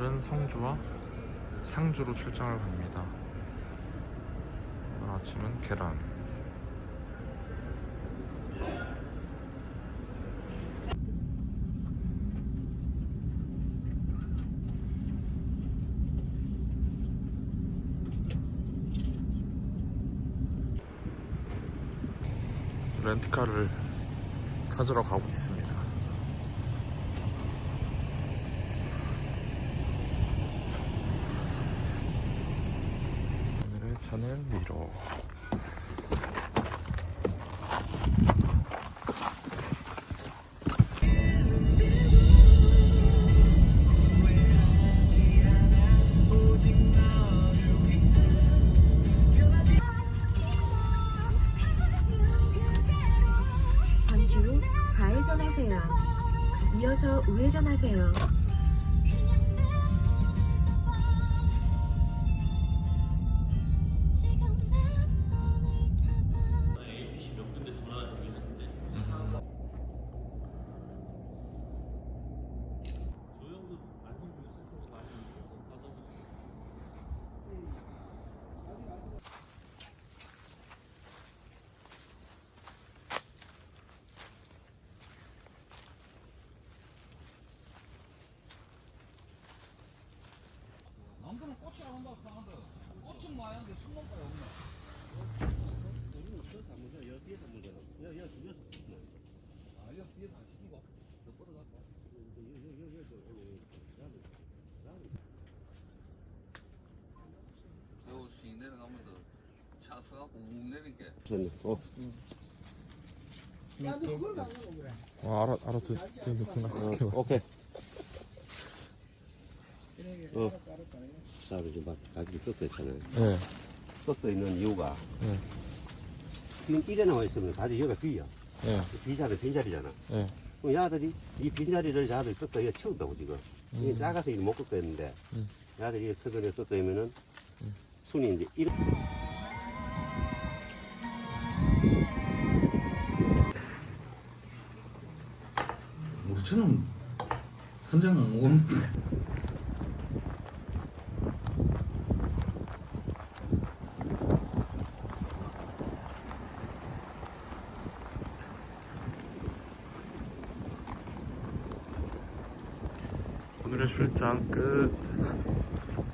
오늘은 성주와 상주로 출장을 갑니다. 오늘 아침은 계란. 렌트카를 찾으러 가고 있습니다. 차는 미로. 잠시 후 좌회전하세요. 이어서 우회전하세요. 꽃이 안 온다고 하는데 꽃은 많이 하는데 순놈가이 없네. 아, 여기 뒤에서 안 시키고 더 뻗어갖고. 요시 내려가면서 차 써갖고 웅 내리게. 어, 와 알아 알아 듣 듣는 거. 오케이. 어. 쌀을 좀 봐. 가격이 꺾여 있잖아요. 네. 꺾여 있는 이유가 네. 지금 이래 나와 있으면 가지 여기가 비야. 네. 비자리 빈자리잖아. 네. 그럼 야들이 이 빈자리를 야들이 꺾어 이거 채운다고 지금. 이게 작아서 이거 못 꺾어 있는데 음. 야들이 이렇게 큰거에 꺾어 있면은 순이 이제 이렇게 우리 처럼 현장 안 오면 오늘의 출장 끝.